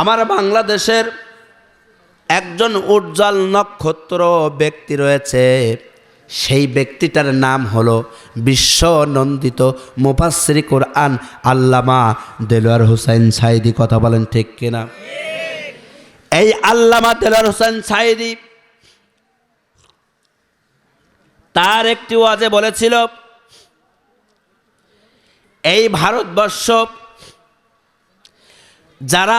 আমার বাংলাদেশের একজন উজ্জ্বল নক্ষত্র ব্যক্তি রয়েছে। সেই ব্যক্তিটার নাম হলো বিশ্ব নন্দিত মুফাসসির কোরআন আল্লামা দেলোয়ার হুসাইন সাইদি কথা বলেন ঠিক কিনা? এই আল্লামা দেলোয়ার হুসাইন সাইদি তার একটি ওয়াজে বলেছিল, এই ভারতবর্ষ যারা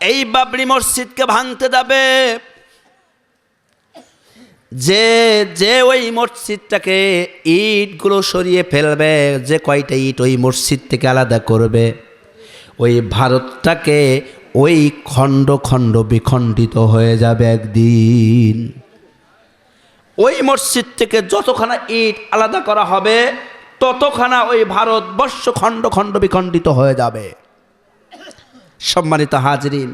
এই বাবরি মসজিদকে ভাঙতে যাবে। যে যে ওই মসজিদটাকে ইটগুলো সরিয়ে ফেলবে, যে কয়টা ইট ওই মসজিদ থেকে আলাদা করবে, ওই ভারতটাকে ওই খণ্ড খণ্ড বিখণ্ডিত হয়ে যাবে একদিন। ওই মসজিদ থেকে যতখানা ইট আলাদা করা হবে, ততখানা ওই ভারতবর্ষ খণ্ড খণ্ড বিখণ্ডিত হয়ে যাবে। সম্মানিত হাজরিন,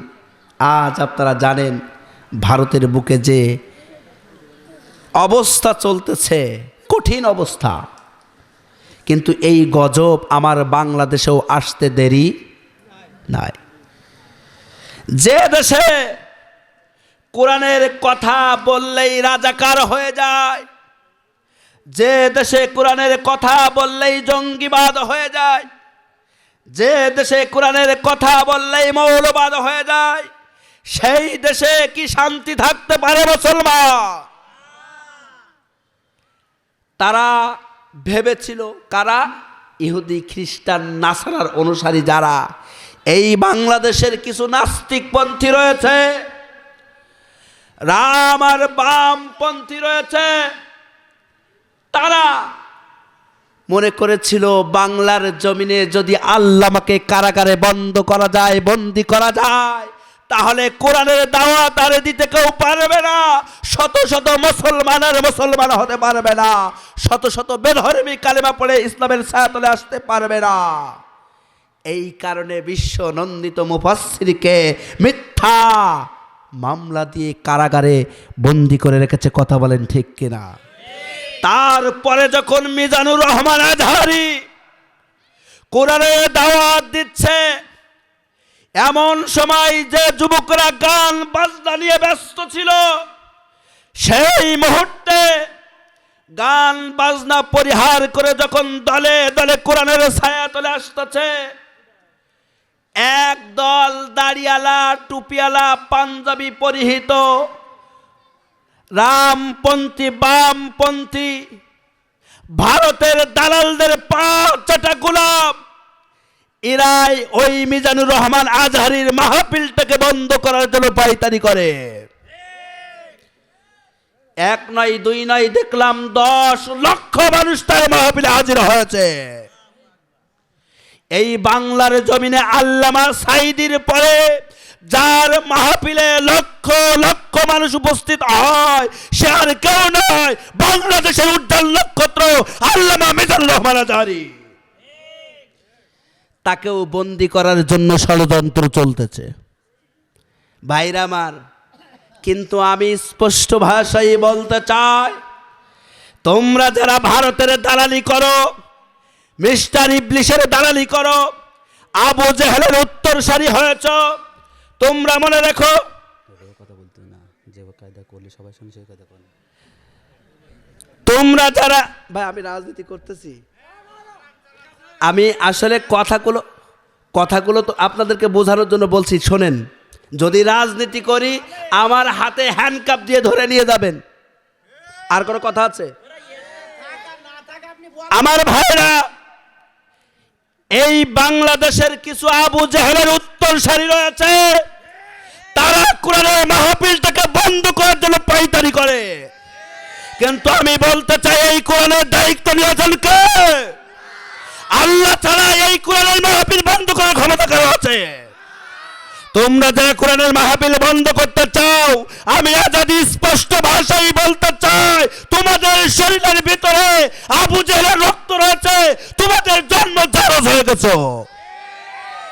আজ আপনারা জানেন ভারতের বুকে যে অবস্থা চলতেছে, কঠিন অবস্থা। কিন্তু এই গজব আমার বাংলাদেশেও আসতে দেরি নাই। যে দেশে কোরআনের কথা বললেই রাজাকার হয়ে যায়, যে দেশে কোরআনের কথা বললেই জঙ্গিবাদ হয়ে যায় যে দেশে কোরআনের কথা বললেই মৌলবাদ হয়ে যায়, সেই দেশে কি শান্তি থাকতে পারে মুসলমান? তারা ভেবেছিল, কারা? ইহুদি, খ্রিস্টান, নাসারার অনুসারী যারা। এই বাংলাদেশের কিছু নাস্তিকপন্থী রয়েছে, রাম আর বামপন্থী রয়েছে, তারা মনে করেছিল, বাংলার জমিনে যদি আল্লামাকে কারাগারে বন্ধ করা যায়, বন্দি করা যায়, তাহলে কোরআনের দাওয়াত আর দিতে কেউ পারবে না। শত শত মুসলমানের মুসলমান হতে পারবে না। শত শত বেধর্মী কালেমা পড়ে ইসলামের ছায়াতলে আসতে পারবে না। এই কারণে বিশ্ব নন্দিত মুফাসসিরকে মিথ্যা মামলা দিয়ে কারাগারে বন্দি করে রেখেছে, কথা বলেন ঠিক কিনা? তারপরে যখন মিজানুর রহমান আজহারি কোরআনে দাওয়াত দিচ্ছে, এমন সময় যে যুবকরা গান বাজনা নিয়ে ব্যস্ত ছিল, সেই মুহূর্তে গান বাজনা পরিহার করে যখন দলে দলে কোরআনের ছায়া তলে আসতেছে, এক দল দাড়িয়ালা, টুপিয়ালা, পাঞ্জাবি পরিহিত রামপন্থী, বামপন্থী, ভারতের দালালদের পা গোলাম এরাই ওই মিজানুর রহমান আজহারির মাহফিলটাকে বন্ধ করার জন্য পাইতারি করে। এক নয়, দুই নয় দেখলাম দশ লক্ষ মানুষ তার মাহফিলে হাজির হয়েছে। এই বাংলার জমিনে আল্লামা সাইদির পরে যার মাহফিলে লক্ষ লক্ষ মানুষ উপস্থিত হয়, সে আর কেউ নয়। বাংলাদেশের উজ্জ্বল নক্ষত্র আল্লামা মিজানুর রহমান আজহারি তাকেও বন্দি করার জন্য ষড়যন্ত্র চলতেছে। ভাইরা আমার, কিন্তু আমি স্পষ্ট ভাষায় বলতে চাই, তোমরা যারা ভারতের দালালি করো, মিস্টার ইবলিশের দালালি করো, আবু জেহেলের উত্তর সারি হয়েছ তোমরা মনে রেখো। কথা বলতে না যে কায়দা করলে সবাই শুনে সেই কায়দা তোমরা যারা ভাই আমি রাজনীতি করতেছি। আমি আসলে কথাগুলো কথাগুলো তো আপনাদেরকে বোঝানোর জন্য বলছি শোনেন। যদি রাজনীতি করি আমার হাতে হ্যান্ডকাপ দিয়ে ধরে নিয়ে যাবেন। আর কোনো কথা আছে? আমার ভাইরা এই বাংলাদেশের কিছু আবু জাহেলের উত্তর সারি রয়েছে। তারা কোরআনের মাহফিলটাকে বন্ধ করার জন্য পাইতারি করে। কিন্তু আমি বলতে চাই, এই কোরআনের দায়িত্ব নিয়েছেন কে? আল্লাহ ছাড়া এই কোরআনের মাহফিল বন্ধ করার ক্ষমতা কারও আছে? তোমরা যারা কোরআনের মাহফিল বন্ধ করতে চাও, আমি আজাদি স্পষ্ট ভাষায় বলতে চাই, তোমাদের শরীরের ভিতরে আবু জেহেলের রক্ত রয়েছে, তোমাদের জন্ম জারজ হয়ে গেছো।